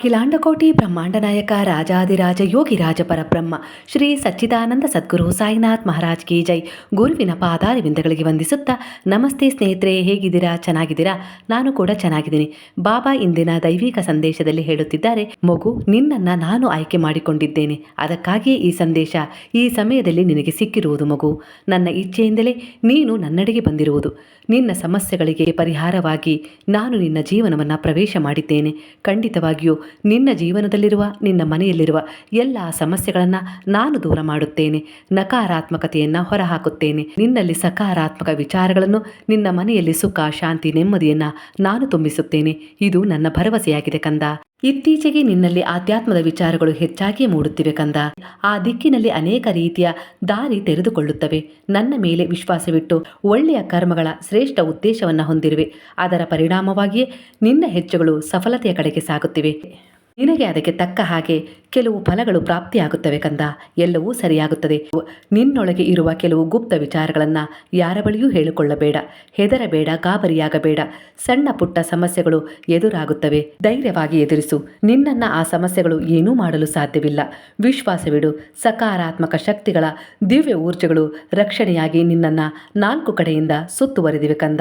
ಅಖಿಲಾಂಡಕೋಟಿ ಬ್ರಹ್ಮಾಂಡ ನಾಯಕ ರಾಜಾದಿರಾಜ ಯೋಗಿ ರಾಜ ಪರಬ್ರಹ್ಮ ಶ್ರೀ ಸಚ್ಚಿದಾನಂದ ಸದ್ಗುರು ಸಾಯಿನಾಥ್ ಮಹಾರಾಜ್ ಕಿ ಜೈ. ಗುರುವಿನ ಪಾದಾರವಿಂದಗಳಿಗೆ ವಂದಿಸುತ್ತಾ, ನಮಸ್ತೆ ಸ್ನೇಹಿತರೆ, ಹೇಗಿದ್ದೀರಾ? ಚೆನ್ನಾಗಿದ್ದೀರಾ? ನಾನು ಕೂಡ ಚೆನ್ನಾಗಿದ್ದೀನಿ. ಬಾಬಾ ಇಂದಿನ ದೈವಿಕ ಸಂದೇಶದಲ್ಲಿ ಹೇಳುತ್ತಿದ್ದಾರೆ, ಮಗು, ನಿನ್ನನ್ನು ನಾನು ಆಯ್ಕೆ ಮಾಡಿಕೊಂಡಿದ್ದೇನೆ. ಅದಕ್ಕಾಗಿಯೇ ಈ ಸಂದೇಶ ಈ ಸಮಯದಲ್ಲಿ ನಿನಗೆ ಸಿಕ್ಕಿರುವುದು ಮಗು. ನನ್ನ ಇಚ್ಛೆಯಿಂದಲೇ ನೀನು ನನ್ನಡೆಗೆ ಬಂದಿರುವುದು. ನಿನ್ನ ಸಮಸ್ಯೆಗಳಿಗೆ ಪರಿಹಾರವಾಗಿ ನಾನು ನಿನ್ನ ಜೀವನವನ್ನು ಪ್ರವೇಶ ಮಾಡಿದ್ದೇನೆ. ಖಂಡಿತವಾಗಿಯೂ ನಿನ್ನ ಜೀವನದಲ್ಲಿರುವ, ನಿನ್ನ ಮನೆಯಲ್ಲಿರುವ ಎಲ್ಲ ಸಮಸ್ಯೆಗಳನ್ನು ನಾನು ದೂರ ಮಾಡುತ್ತೇನೆ. ನಕಾರಾತ್ಮಕತೆಯನ್ನು ಹೊರಹಾಕುತ್ತೇನೆ. ನಿನ್ನಲ್ಲಿ ಸಕಾರಾತ್ಮಕ ವಿಚಾರಗಳನ್ನು, ನಿನ್ನ ಮನೆಯಲ್ಲಿ ಸುಖ, ಶಾಂತಿ, ನೆಮ್ಮದಿಯನ್ನು ನಾನು ತುಂಬಿಸುತ್ತೇನೆ. ಇದು ನನ್ನ ಭರವಸೆಯಾಗಿದೆ ಕಂದ. ಇತ್ತೀಚೆಗೆ ನಿನ್ನಲ್ಲಿ ಆಧ್ಯಾತ್ಮದ ವಿಚಾರಗಳು ಹೆಚ್ಚಾಗಿ ಮೂಡುತ್ತಿವೆ ಕಂದ. ಆ ದಿಕ್ಕಿನಲ್ಲಿ ಅನೇಕ ರೀತಿಯ ದಾರಿ ತೆರೆದುಕೊಳ್ಳುತ್ತವೆ. ನನ್ನ ಮೇಲೆ ವಿಶ್ವಾಸವಿಟ್ಟು ಒಳ್ಳೆಯ ಕರ್ಮಗಳ ಶ್ರೇಷ್ಠ ಉದ್ದೇಶವನ್ನು ಹೊಂದಿರುವೆ. ಅದರ ಪರಿಣಾಮವಾಗಿಯೇ ನಿನ್ನ ಹೆಜ್ಜೆಗಳು ಸಫಲತೆಯ ಕಡೆಗೆ ಸಾಗುತ್ತಿವೆ. ನಿನಗೆ ಅದಕ್ಕೆ ತಕ್ಕ ಹಾಗೆ ಕೆಲವು ಫಲಗಳು ಪ್ರಾಪ್ತಿಯಾಗುತ್ತವೆ ಕಂದ. ಎಲ್ಲವೂ ಸರಿಯಾಗುತ್ತದೆ. ನಿನ್ನೊಳಗೆ ಇರುವ ಕೆಲವು ಗುಪ್ತ ವಿಚಾರಗಳನ್ನು ಯಾರ ಬಳಿಯೂ ಹೇಳಿಕೊಳ್ಳಬೇಡ. ಹೆದರಬೇಡ, ಗಾಬರಿಯಾಗಬೇಡ. ಸಣ್ಣ ಪುಟ್ಟ ಸಮಸ್ಯೆಗಳು ಎದುರಾಗುತ್ತವೆ. ಧೈರ್ಯವಾಗಿ ಎದುರಿಸು. ನಿನ್ನನ್ನು ಆ ಸಮಸ್ಯೆಗಳು ಏನೂ ಮಾಡಲು ಸಾಧ್ಯವಿಲ್ಲ. ವಿಶ್ವಾಸವಿಡು ಸಕಾರಾತ್ಮಕ ಶಕ್ತಿಗಳ ದಿವ್ಯ ಊರ್ಜೆಗಳು ರಕ್ಷಣೆಯಾಗಿ ನಿನ್ನನ್ನು ನಾಲ್ಕು ಕಡೆಯಿಂದ ಸುತ್ತುವರೆದಿವೆ ಕಂದ.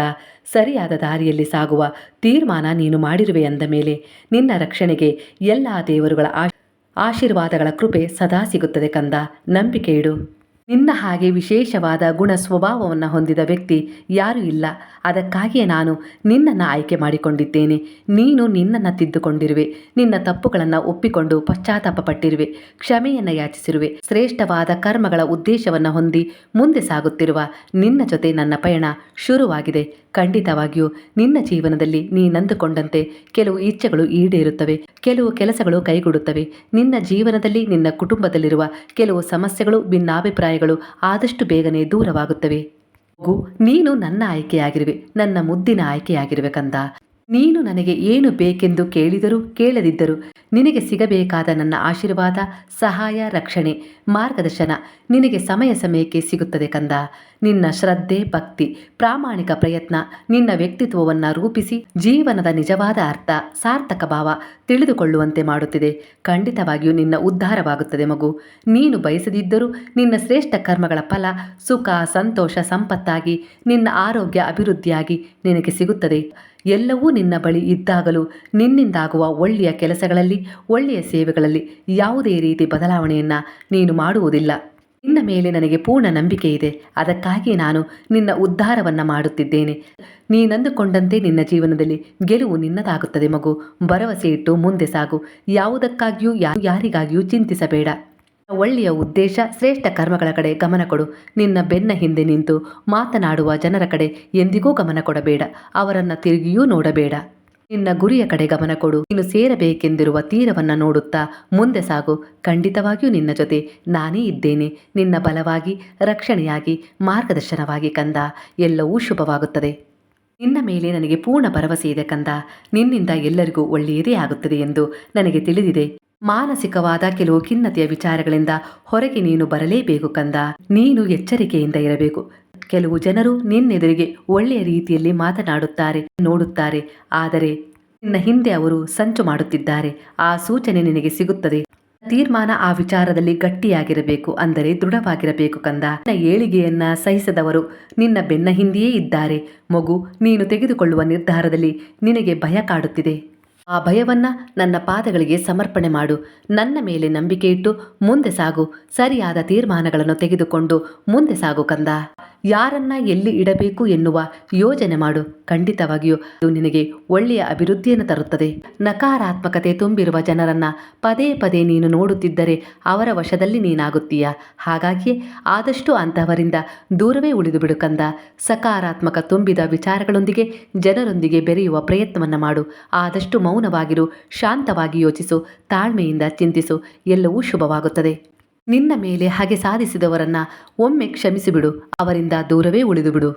ಸರಿಯಾದ ದಾರಿಯಲ್ಲಿ ಸಾಗುವ ತೀರ್ಮಾನ ನೀನು ಮಾಡಿರುವೆ ಅಂದ ಮೇಲೆ ನಿನ್ನ ರಕ್ಷಣೆಗೆ ಎಲ್ಲ ದೇವರುಗಳ ಆಶೀರ್ವಾದಗಳ ಕೃಪೆ ಸದಾ ಸಿಗುತ್ತದೆ ಕಂದ. ನಂಬಿಕೆ ಇಡು. ನಿನ್ನ ಹಾಗೆ ವಿಶೇಷವಾದ ಗುಣ ಸ್ವಭಾವವನ್ನು ಹೊಂದಿದ ವ್ಯಕ್ತಿ ಯಾರೂ ಇಲ್ಲ. ಅದಕ್ಕಾಗಿಯೇ ನಾನು ನಿನ್ನನ್ನು ಆಯ್ಕೆ ಮಾಡಿಕೊಂಡಿದ್ದೇನೆ. ನೀನು ನಿನ್ನನ್ನು ತಿದ್ದುಕೊಂಡಿರುವೆ. ನಿನ್ನ ತಪ್ಪುಗಳನ್ನು ಒಪ್ಪಿಕೊಂಡು ಪಶ್ಚಾತ್ತಾಪ ಪಟ್ಟಿರುವೆ ಕ್ಷಮೆಯನ್ನು ಯಾಚಿಸಿರುವೆ. ಶ್ರೇಷ್ಠವಾದ ಕರ್ಮಗಳ ಉದ್ದೇಶವನ್ನು ಹೊಂದಿ ಮುಂದೆ ಸಾಗುತ್ತಿರುವ ನಿನ್ನ ಜೊತೆ ನನ್ನ ಪಯಣ ಶುರುವಾಗಿದೆ. ಖಂಡಿತವಾಗಿಯೂ ನಿನ್ನ ಜೀವನದಲ್ಲಿ ನೀನಂದುಕೊಂಡಂತೆ ಕೆಲವು ಇಚ್ಛೆಗಳು ಈಡೇರುತ್ತವೆ. ಕೆಲವು ಕೆಲಸಗಳು ಕೈಗೂಡುತ್ತವೆ. ನಿನ್ನ ಜೀವನದಲ್ಲಿ ನಿನ್ನ ಕುಟುಂಬದಲ್ಲಿರುವ ಕೆಲವು ಸಮಸ್ಯೆಗಳು ಭಿನ್ನಾಭಿಪ್ರಾಯಗಳು ಆದಷ್ಟು ಬೇಗನೆ ದೂರವಾಗುತ್ತವೆ. ಮಗು ನೀನು ನನ್ನ ಆಯ್ಕೆಯಾಗಿರುವೆ, ನನ್ನ ಮುದ್ದಿನ ಆಯ್ಕೆಯಾಗಿರುವೆ ಕಂದ. ನೀನು ನನಗೆ ಏನು ಬೇಕೆಂದು ಕೇಳಿದರೂ ಕೇಳದಿದ್ದರೂ ನಿನಗೆ ಸಿಗಬೇಕಾದ ನನ್ನ ಆಶೀರ್ವಾದ, ಸಹಾಯ, ರಕ್ಷಣೆ, ಮಾರ್ಗದರ್ಶನ ನಿನಗೆ ಸಮಯ ಸಮಯಕ್ಕೆ ಸಿಗುತ್ತದೆ ಕಂದ. ನಿನ್ನ ಶ್ರದ್ಧೆ, ಭಕ್ತಿ, ಪ್ರಾಮಾಣಿಕ ಪ್ರಯತ್ನ ನಿನ್ನ ವ್ಯಕ್ತಿತ್ವವನ್ನು ರೂಪಿಸಿ ಜೀವನದ ನಿಜವಾದ ಅರ್ಥ, ಸಾರ್ಥಕ ಭಾವ ತಿಳಿದುಕೊಳ್ಳುವಂತೆ ಮಾಡುತ್ತಿದೆ. ಖಂಡಿತವಾಗಿಯೂ ನಿನ್ನ ಉದ್ಧಾರವಾಗುತ್ತದೆ ಮಗು. ನೀನು ಬಯಸದಿದ್ದರೂ ನಿನ್ನ ಶ್ರೇಷ್ಠ ಕರ್ಮಗಳ ಫಲ, ಸುಖ, ಸಂತೋಷ, ಸಂಪತ್ತಾಗಿ ನಿನ್ನ ಆರೋಗ್ಯ, ಅಭಿವೃದ್ಧಿಯಾಗಿ ನಿನಗೆ ಸಿಗುತ್ತದೆ. ಎಲ್ಲವೂ ನಿನ್ನ ಬಳಿ ಇದ್ದಾಗಲೂ ನಿನ್ನಿಂದಾಗುವ ಒಳ್ಳೆಯ ಕೆಲಸಗಳಲ್ಲಿ, ಒಳ್ಳೆಯ ಸೇವೆಗಳಲ್ಲಿ ಯಾವುದೇ ರೀತಿ ಬದಲಾವಣೆಯನ್ನು ನೀನು ಮಾಡುವುದಿಲ್ಲ. ನಿನ್ನ ಮೇಲೆ ನನಗೆ ಪೂರ್ಣ ನಂಬಿಕೆ ಇದೆ. ಅದಕ್ಕಾಗಿ ನಾನು ನಿನ್ನ ಉದ್ಧಾರವನ್ನು ಮಾಡುತ್ತಿದ್ದೇನೆ. ನೀನಂದುಕೊಂಡಂತೆ ನಿನ್ನ ಜೀವನದಲ್ಲಿ ಗೆಲುವು ನಿನ್ನದಾಗುತ್ತದೆ ಮಗು. ಭರವಸೆ ಇಟ್ಟು ಮುಂದೆ ಸಾಗು. ಯಾವುದಕ್ಕಾಗಿಯೂ, ಯಾರಿಗಾಗಿಯೂ ಚಿಂತಿಸಬೇಡ. ಒಳ್ಳೆಯ ಉದ್ದೇಶ, ಶ್ರೇಷ್ಠ ಕರ್ಮಗಳ ಕಡೆ ಗಮನ ಕೊಡು. ನಿನ್ನ ಬೆನ್ನ ಹಿಂದೆ ನಿಂತು ಮಾತನಾಡುವ ಜನರ ಕಡೆ ಎಂದಿಗೂ ಗಮನ ಕೊಡಬೇಡ. ಅವರನ್ನು ತಿರುಗಿಯೂ ನೋಡಬೇಡ. ನಿನ್ನ ಗುರಿಯ ಕಡೆ ಗಮನ ಕೊಡು. ನೀನು ಸೇರಬೇಕೆಂದಿರುವ ತೀರವನ್ನು ನೋಡುತ್ತಾ ಮುಂದೆ ಸಾಗು. ಖಂಡಿತವಾಗಿಯೂ ನಿನ್ನ ಜೊತೆ ನಾನೇ ಇದ್ದೇನೆ. ನಿನ್ನ ಬಲವಾಗಿ, ರಕ್ಷಣೆಯಾಗಿ, ಮಾರ್ಗದರ್ಶನವಾಗಿ ಕಂದ. ಎಲ್ಲವೂ ಶುಭವಾಗುತ್ತದೆ. ನಿನ್ನ ಮೇಲೆ ನನಗೆ ಪೂರ್ಣ ಭರವಸೆ ಇದೆ ಕಂದ. ನಿನ್ನಿಂದ ಎಲ್ಲರಿಗೂ ಒಳ್ಳೆಯದೇ ಆಗುತ್ತದೆ ಎಂದು ನನಗೆ ತಿಳಿದಿದೆ. ಮಾನಸಿಕವಾದ ಕೆಲವು ಖಿನ್ನತೆಯ ವಿಚಾರಗಳಿಂದ ಹೊರಗೆ ನೀನು ಬರಲೇಬೇಕು ಕಂದ. ನೀನು ಎಚ್ಚರಿಕೆಯಿಂದ ಇರಬೇಕು. ಕೆಲವು ಜನರು ನಿನ್ನೆದುರಿಗೆ ಒಳ್ಳೆಯ ರೀತಿಯಲ್ಲಿ ಮಾತನಾಡುತ್ತಾರೆ, ನೋಡುತ್ತಾರೆ. ಆದರೆ ನಿನ್ನ ಹಿಂದೆ ಅವರು ಸಂಚು ಮಾಡುತ್ತಿದ್ದಾರೆ. ಆ ಸೂಚನೆ ನಿನಗೆ ಸಿಗುತ್ತದೆ. ತೀರ್ಮಾನ ಆ ವಿಚಾರದಲ್ಲಿ ಗಟ್ಟಿಯಾಗಿರಬೇಕು ಅಂದರೆ ದೃಢವಾಗಿರಬೇಕು ಕಂದ. ನಿನ್ನ ಏಳಿಗೆಯನ್ನ ಸಹಿಸದವರು ನಿನ್ನ ಬೆನ್ನ ಹಿಂದೆಯೇ ಇದ್ದಾರೆ. ಮಗು, ನೀನು ತೆಗೆದುಕೊಳ್ಳುವ ನಿರ್ಧಾರದಲ್ಲಿ ನಿನಗೆ ಭಯ ಕಾಡುತ್ತಿದೆ. ಆ ಭಯವನ್ನ ನನ್ನ ಪಾದಗಳಿಗೆ ಸಮರ್ಪಣೆ ಮಾಡು. ನನ್ನ ಮೇಲೆ ನಂಬಿಕೆ ಇಟ್ಟು ಮುಂದೆ ಸಾಗು. ಸರಿಯಾದ ತೀರ್ಮಾನಗಳನ್ನು ತೆಗೆದುಕೊಂಡು ಮುಂದೆ ಸಾಗು ಕಂದ. ಯಾರನ್ನ ಎಲ್ಲಿ ಇಡಬೇಕು ಎನ್ನುವ ಯೋಜನೆ ಮಾಡು. ಖಂಡಿತವಾಗಿಯೂ ಅದು ನಿನಗೆ ಒಳ್ಳೆಯ ಅಭಿವೃದ್ಧಿಯನ್ನು ತರುತ್ತದೆ. ನಕಾರಾತ್ಮಕತೆ ತುಂಬಿರುವ ಜನರನ್ನ ಪದೇ ಪದೇ ನೀನು ನೋಡುತ್ತಿದ್ದರೆ ಅವರ ವಶದಲ್ಲಿ ನೀನಾಗುತ್ತೀಯ. ಹಾಗಾಗಿಯೇ ಆದಷ್ಟು ಅಂತಹವರಿಂದ ದೂರವೇ ಉಳಿದು ಬಿಡುಕಂದ ಸಕಾರಾತ್ಮಕ ತುಂಬಿದ ವಿಚಾರಗಳೊಂದಿಗೆ ಜನರೊಂದಿಗೆ ಬೆರೆಯುವ ಪ್ರಯತ್ನವನ್ನು ಮಾಡು. ಆದಷ್ಟು ಮೌನವಾಗಿರು, ಶಾಂತವಾಗಿ ಯೋಚಿಸು, ತಾಳ್ಮೆಯಿಂದ ಚಿಂತಿಸು, ಎಲ್ಲವೂ ಶುಭವಾಗುತ್ತದೆ. ನಿನ್ನ ಮೇಲೆ ಹಾಗೆ ಸಾಧಿಸಿದವರನ್ನ ಒಮ್ಮೆ ಕ್ಷಮಿಸಿಬಿಡು, ಅವರಿಂದ ದೂರವೇ ಉಳಿದುಬಿಡು.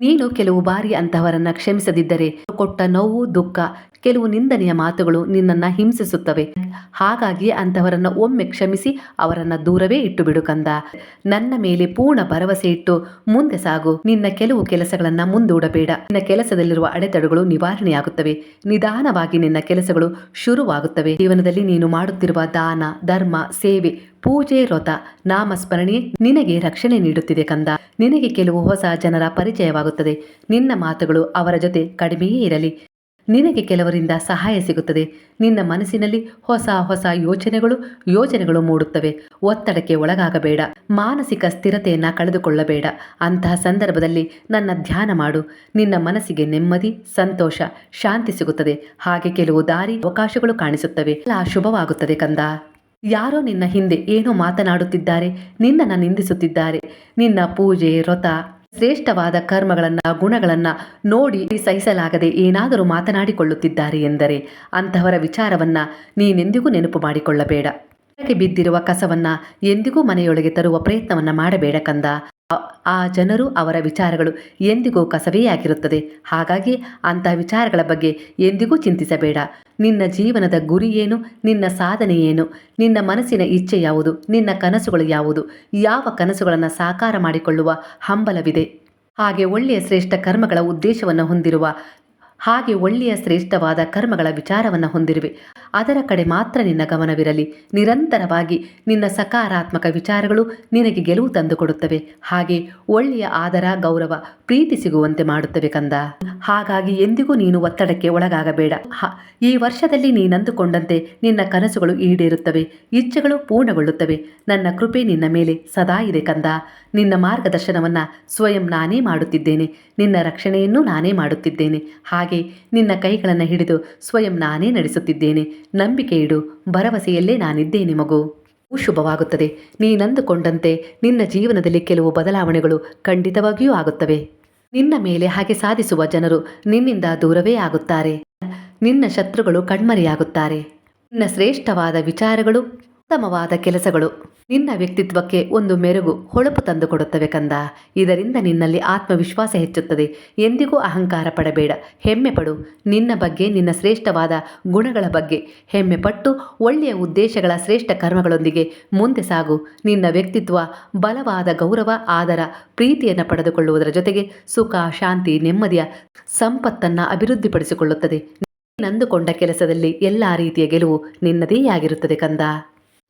ನೀನು ಕೆಲವು ಬಾರಿ ಅಂತಹವರನ್ನ ಕ್ಷಮಿಸದಿದ್ದರೆ ಕೊಟ್ಟ ನೋವು, ದುಃಖ ಕೆಲವು ನಿಂದನೆಯ ಮಾತುಗಳು ನಿನ್ನನ್ನ ಹಿಂಸಿಸುತ್ತವೆ. ಹಾಗಾಗಿ ಅಂತವರನ್ನ ಒಮ್ಮೆ ಕ್ಷಮಿಸಿ ಅವರನ್ನು ದೂರವೇ ಇಟ್ಟು ಬಿಡು ಕಂದ. ನನ್ನ ಮೇಲೆ ಪೂರ್ಣ ಭರವಸೆ ಇಟ್ಟು ಮುಂದೆ ಸಾಗು. ನಿನ್ನ ಕೆಲವು ಕೆಲಸಗಳನ್ನು ಮುಂದೂಡಬೇಡ ನಿನ್ನ ಕೆಲಸದಲ್ಲಿರುವ ಅಡೆತಡೆಗಳು ನಿವಾರಣೆಯಾಗುತ್ತವೆ. ನಿಧಾನವಾಗಿ ನಿನ್ನ ಕೆಲಸಗಳು ಶುರುವಾಗುತ್ತವೆ. ಜೀವನದಲ್ಲಿ ನೀನು ಮಾಡುತ್ತಿರುವ ದಾನ, ಧರ್ಮ, ಸೇವೆ, ಪೂಜೆ, ವ್ರತ, ನಾಮಸ್ಮರಣೆ ನಿನಗೆ ರಕ್ಷಣೆ ನೀಡುತ್ತಿದೆ ಕಂದ. ನಿನಗೆ ಕೆಲವು ಹೊಸ ಜನರ ಪರಿಚಯವಾಗುತ್ತದೆ. ನಿನ್ನ ಮಾತುಗಳು ಅವರ ಜೊತೆ ಕಡಿಮೆಯೇ ಇರಲಿ. ನಿನಗೆ ಕೆಲವರಿಂದ ಸಹಾಯ ಸಿಗುತ್ತದೆ. ನಿನ್ನ ಮನಸ್ಸಿನಲ್ಲಿ ಹೊಸ ಹೊಸ ಯೋಚನೆಗಳು ಯೋಚನೆಗಳು ಮೂಡುತ್ತವೆ. ಒತ್ತಡಕ್ಕೆ ಒಳಗಾಗಬೇಡ. ಮಾನಸಿಕ ಸ್ಥಿರತೆಯನ್ನು ಕಳೆದುಕೊಳ್ಳಬೇಡ. ಅಂತಹ ಸಂದರ್ಭದಲ್ಲಿ ನನ್ನ ಧ್ಯಾನ ಮಾಡು. ನಿನ್ನ ಮನಸ್ಸಿಗೆ ನೆಮ್ಮದಿ, ಸಂತೋಷ, ಶಾಂತಿ ಸಿಗುತ್ತದೆ. ಹಾಗೆ ಕೆಲವು ದಾರಿ ಅವಕಾಶಗಳು ಕಾಣಿಸುತ್ತವೆ. ಎಲ್ಲ ಶುಭವಾಗುತ್ತದೆ ಕಂದ. ಯಾರೋ ನಿನ್ನ ಹಿಂದೆ ಏನೋ ಮಾತನಾಡುತ್ತಿದ್ದಾರೆ. ನಿನ್ನನ್ನು ನಿಂದಿಸುತ್ತಿದ್ದಾರೆ. ನಿನ್ನ ಪೂಜೆ, ವ್ರತ ಶ್ರೇಷ್ಠವಾದ ಕರ್ಮಗಳನ್ನ, ಗುಣಗಳನ್ನ ನೋಡಿ ಸಹಿಸಲಾಗದೆ ಏನಾದರೂ ಮಾತನಾಡಿಕೊಳ್ಳುತ್ತಿದ್ದಾರೆ ಎಂದರೆ ಅಂತಹವರ ವಿಚಾರವನ್ನ ನೀನೆಂದಿಗೂ ನೆನಪು ಮಾಡಿಕೊಳ್ಳಬೇಡ. ಬಿದ್ದಿರುವ ಕಸವನ್ನ ಎಂದಿಗೂ ಮನೆಯೊಳಗೆ ತರುವ ಪ್ರಯತ್ನವನ್ನ ಮಾಡಬೇಡ ಕಂದ. ಆ- ಜನರು ಅವರ ವಿಚಾರಗಳು ಎಂದಿಗೂ ಕಸವೇ ಆಗಿರುತ್ತದೆ. ಹಾಗಾಗಿ ಅಂತಹ ವಿಚಾರಗಳ ಬಗ್ಗೆ ಎಂದಿಗೂ ಚಿಂತಿಸಬೇಡ. ನಿನ್ನ ಜೀವನದ ಗುರಿ ಏನು? ನಿನ್ನ ಸಾಧನೆ ಏನು? ನಿನ್ನ ಮನಸ್ಸಿನ ಇಚ್ಛೆ ಯಾವುದು? ನಿನ್ನ ಕನಸುಗಳು ಯಾವುದು? ಯಾವ ಕನಸುಗಳನ್ನು ಸಾಕಾರ ಮಾಡಿಕೊಳ್ಳುವ ಹಂಬಲವಿದೆ? ಹಾಗೆ ಒಳ್ಳೆಯ ಶ್ರೇಷ್ಠ ಕರ್ಮಗಳ ಉದ್ದೇಶವನ್ನು ಹೊಂದಿರುವ ಹಾಗೆ ಒಳ್ಳೆಯ ಶ್ರೇಷ್ಠವಾದ ಕರ್ಮಗಳ ವಿಚಾರವನ್ನು ಹೊಂದಿರುವೆ. ಅದರ ಕಡೆ ಮಾತ್ರ ನಿನ್ನ ಗಮನವಿರಲಿ. ನಿರಂತರವಾಗಿ ನಿನ್ನ ಸಕಾರಾತ್ಮಕ ವಿಚಾರಗಳು ನಿನಗೆ ಗೆಲುವು ತಂದುಕೊಡುತ್ತವೆ ಹಾಗೆ ಒಳ್ಳೆಯ ಆದರ, ಗೌರವ ಪ್ರೀತಿ ಸಿಗುವಂತೆ ಮಾಡುತ್ತವೆ ಕಂದ. ಹಾಗಾಗಿ ಎಂದಿಗೂ ನೀನು ಒತ್ತಡಕ್ಕೆ ಒಳಗಾಗಬೇಡ. ಈ ವರ್ಷದಲ್ಲಿ ನೀನಂದುಕೊಂಡಂತೆ ನಿನ್ನ ಕನಸುಗಳು ಈಡೇರುತ್ತವೆ. ಇಚ್ಛೆಗಳು ಪೂರ್ಣಗೊಳ್ಳುತ್ತವೆ. ನನ್ನ ಕೃಪೆ ನಿನ್ನ ಮೇಲೆ ಸದಾ ಇದೆ ಕಂದ. ನಿನ್ನ ಮಾರ್ಗದರ್ಶನವನ್ನ ಸ್ವಯಂ ನಾನೇ ಮಾಡುತ್ತಿದ್ದೇನೆ. ನಿನ್ನ ರಕ್ಷಣೆಯನ್ನು ನಾನೇ ಮಾಡುತ್ತಿದ್ದೇನೆ. ಹಾಗೆ ನಿನ್ನ ಕೈಗಳನ್ನು ಹಿಡಿದು ಸ್ವಯಂ ನಾನೇ ನಡೆಸುತ್ತಿದ್ದೇನೆ. ನಂಬಿಕೆ ಇಡು ಭರವಸೆಯಲ್ಲೇ ನಾನಿದ್ದೇನೆ ಮಗು. ಶುಭವಾಗುತ್ತದೆ. ನೀನಂದುಕೊಂಡಂತೆ ನಿನ್ನ ಜೀವನದಲ್ಲಿ ಕೆಲವು ಬದಲಾವಣೆಗಳು ಖಂಡಿತವಾಗಿಯೂ ಆಗುತ್ತವೆ. ನಿನ್ನ ಮೇಲೆ ಹಾಗೆ ಸಾಧಿಸುವ ಜನರು ನಿನ್ನಿಂದ ದೂರವೇ ಆಗುತ್ತಾರೆ. ನಿನ್ನ ಶತ್ರುಗಳು ಕಣ್ಮರೆಯಾಗುತ್ತಾರೆ. ನಿನ್ನ ಶ್ರೇಷ್ಠವಾದ ವಿಚಾರಗಳು ಉತ್ತಮವಾದ ಕೆಲಸಗಳು. ನಿನ್ನ ವ್ಯಕ್ತಿತ್ವಕ್ಕೆ ಒಂದು ಮೆರುಗು ಹೊಳಪು ತಂದುಕೊಡುತ್ತವೆ ಕಂದ. ಇದರಿಂದ ನಿನ್ನಲ್ಲಿ ಆತ್ಮವಿಶ್ವಾಸ ಹೆಚ್ಚುತ್ತದೆ. ಎಂದಿಗೂ ಅಹಂಕಾರ ಪಡಬೇಡ. ಹೆಮ್ಮೆ ಪಡು. ನಿನ್ನ ಬಗ್ಗೆ, ನಿನ್ನ ಶ್ರೇಷ್ಠವಾದ ಗುಣಗಳ ಬಗ್ಗೆ ಹೆಮ್ಮೆ ಪಟ್ಟು, ಒಳ್ಳೆಯ ಉದ್ದೇಶಗಳ ಶ್ರೇಷ್ಠ ಕರ್ಮಗಳೊಂದಿಗೆ ಮುಂದೆ ಸಾಗು. ನಿನ್ನ ವ್ಯಕ್ತಿತ್ವ, ಬಲವಾದ ಗೌರವ, ಆದರ, ಪ್ರೀತಿಯನ್ನು ಪಡೆದುಕೊಳ್ಳುವುದರ ಜೊತೆಗೆ ಸುಖ, ಶಾಂತಿ, ನೆಮ್ಮದಿಯ ಸಂಪತ್ತನ್ನು ಅಭಿವೃದ್ಧಿಪಡಿಸಿಕೊಳ್ಳುತ್ತದೆ. ನಂದುಕೊಂಡ ಕೆಲಸದಲ್ಲಿ ಎಲ್ಲ ರೀತಿಯ ಗೆಲುವು ನಿನ್ನದೇ ಆಗಿರುತ್ತದೆ ಕಂದ.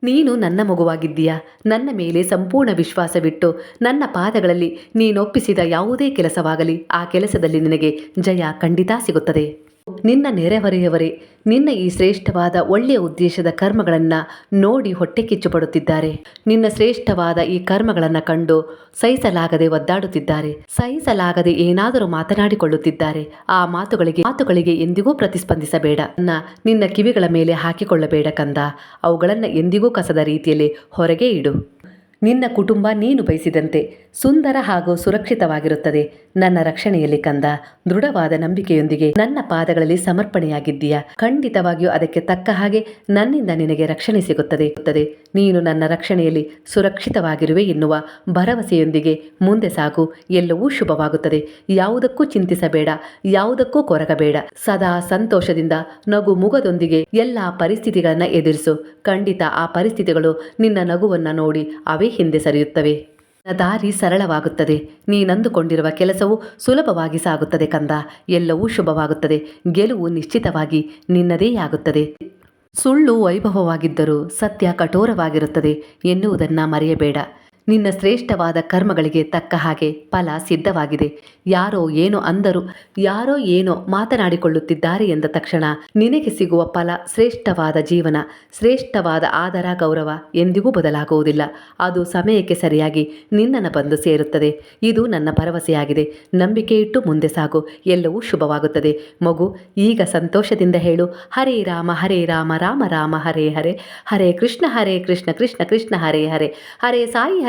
ನೀನು ನನ್ನ ಮಗುವಾಗಿದ್ದೀಯ? ನನ್ನ ಮೇಲೆ ಸಂಪೂರ್ಣ ವಿಶ್ವಾಸವಿಟ್ಟು ನನ್ನ ಪಾದಗಳಲ್ಲಿ ನೀನೊಪ್ಪಿಸಿದ ಯಾವುದೇ ಕೆಲಸವಾಗಲಿ ಆ ಕೆಲಸದಲ್ಲಿ ನಿನಗೆ ಜಯ ಖಂಡಿತ ಸಿಗುತ್ತದೆ. ನಿನ್ನ ನೆರೆಹೊರೆಯವರೇ, ನಿನ್ನ ಈ ಶ್ರೇಷ್ಠವಾದ ಒಳ್ಳೆಯ ಉದ್ದೇಶದ ಕರ್ಮಗಳನ್ನು ನೋಡಿ ಹೊಟ್ಟೆ ಕಿಚ್ಚು ಪಡುತ್ತಿದ್ದಾರೆ ನಿನ್ನ ಶ್ರೇಷ್ಠವಾದ ಈ ಕರ್ಮಗಳನ್ನು ಕಂಡು ಸಹಿಸಲಾಗದೆ ಒದ್ದಾಡುತ್ತಿದ್ದಾರೆ. ಸಹಿಸಲಾಗದೆ ಏನಾದರೂ ಮಾತನಾಡಿಕೊಳ್ಳುತ್ತಿದ್ದಾರೆ. ಆ ಮಾತುಗಳಿಗೆ ಮಾತುಗಳಿಗೆ ಎಂದಿಗೂ ಪ್ರತಿಸ್ಪಂದಿಸಬೇಡ. ನನ್ನ, ನಿನ್ನ ಕಿವಿಗಳ ಮೇಲೆ ಹಾಕಿಕೊಳ್ಳಬೇಡ ಕಂದ. ಅವುಗಳನ್ನ ಎಂದಿಗೂ ಕಸದ ರೀತಿಯಲ್ಲಿ ಹೊರಗೆ ಇಡು. ನಿನ್ನ ಕುಟುಂಬ ನೀನು ಬಯಸಿದಂತೆ ಸುಂದರ ಹಾಗೂ ಸುರಕ್ಷಿತವಾಗಿರುತ್ತದೆ. ನನ್ನ ರಕ್ಷಣೆಯಲ್ಲಿ ಕಂದ, ದೃಢವಾದ ನಂಬಿಕೆಯೊಂದಿಗೆ ನನ್ನ ಪಾದಗಳಲ್ಲಿ ಸಮರ್ಪಣೆಯಾಗಿದ್ದೀಯಾ. ಖಂಡಿತವಾಗಿಯೂ ಅದಕ್ಕೆ ತಕ್ಕ ಹಾಗೆ ನನ್ನಿಂದ ನಿನಗೆ ರಕ್ಷಣೆ ಸಿಗುತ್ತದೆ. ನೀನು ನನ್ನ ರಕ್ಷಣೆಯಲ್ಲಿ ಸುರಕ್ಷಿತವಾಗಿರುವೆ ಎನ್ನುವ ಭರವಸೆಯೊಂದಿಗೆ ಮುಂದೆ ಸಾಗು. ಎಲ್ಲವೂ ಶುಭವಾಗುತ್ತದೆ. ಯಾವುದಕ್ಕೂ ಚಿಂತಿಸಬೇಡ, ಯಾವುದಕ್ಕೂ ಕೊರಗಬೇಡ. ಸದಾ ಸಂತೋಷದಿಂದ ನಗು ಮುಗದೊಂದಿಗೆ ಎಲ್ಲ ಪರಿಸ್ಥಿತಿಗಳನ್ನು ಎದುರಿಸು. ಖಂಡಿತ ಆ ಪರಿಸ್ಥಿತಿಗಳು ನಿನ್ನ ನಗುವನ್ನು ನೋಡಿ ಅವೇ ಹಿಂದೆ ಸರಿಯುತ್ತವೆ. ದಾರಿ ಸರಳವಾಗುತ್ತದೆ. ನೀನಂದುಕೊಂಡಿರುವ ಕೆಲಸವು ಸುಲಭವಾಗಿ ಸಾಗುತ್ತದೆ ಕಂದ. ಎಲ್ಲವೂ ಶುಭವಾಗುತ್ತದೆ. ಗೆಲುವು ನಿಶ್ಚಿತವಾಗಿ ನಿನ್ನದೇ ಆಗುತ್ತದೆ. ಸುಳ್ಳು ವೈಭವವಾಗಿದ್ದರೂ ಸತ್ಯ ಕಠೋರವಾಗಿರುತ್ತದೆ ಎನ್ನುವುದನ್ನು ಮರೆಯಬೇಡ. ನಿನ್ನ ಶ್ರೇಷ್ಠವಾದ ಕರ್ಮಗಳಿಗೆ ತಕ್ಕ ಹಾಗೆ ಫಲ ಸಿದ್ಧವಾಗಿದೆ. ಯಾರೋ ಏನೋ ಅಂದರು, ಯಾರೋ ಏನೋ ಮಾತನಾಡಿಕೊಳ್ಳುತ್ತಿದ್ದಾರೆ ಎಂದ ತಕ್ಷಣ ನಿನಗೆ ಸಿಗುವ ಫಲ ಶ್ರೇಷ್ಠವಾದ ಜೀವನ, ಶ್ರೇಷ್ಠವಾದ ಆದರ, ಗೌರವ ಎಂದಿಗೂ ಬದಲಾಗುವುದಿಲ್ಲ. ಅದು ಸಮಯಕ್ಕೆ ಸರಿಯಾಗಿ ನಿನ್ನನ್ನು ಬಂದು ಸೇರುತ್ತದೆ. ಇದು ನನ್ನ ಭರವಸೆಯಾಗಿದೆ. ನಂಬಿಕೆ ಇಟ್ಟು ಮುಂದೆ ಸಾಗು. ಎಲ್ಲವೂ ಶುಭವಾಗುತ್ತದೆ. ಮಗು, ಈಗ ಸಂತೋಷದಿಂದ ಹೇಳು. ಹರೇ ರಾಮ ಹರೇ ರಾಮ ರಾಮ ರಾಮ, ಹರೇ ಹರೇ. ಹರೇ ಕೃಷ್ಣ ಹರೇ ಕೃಷ್ಣ ಕೃಷ್ಣ ಕೃಷ್ಣ, ಹರೇ ಹರೇ. ಹರೇ ಸಾಯಿ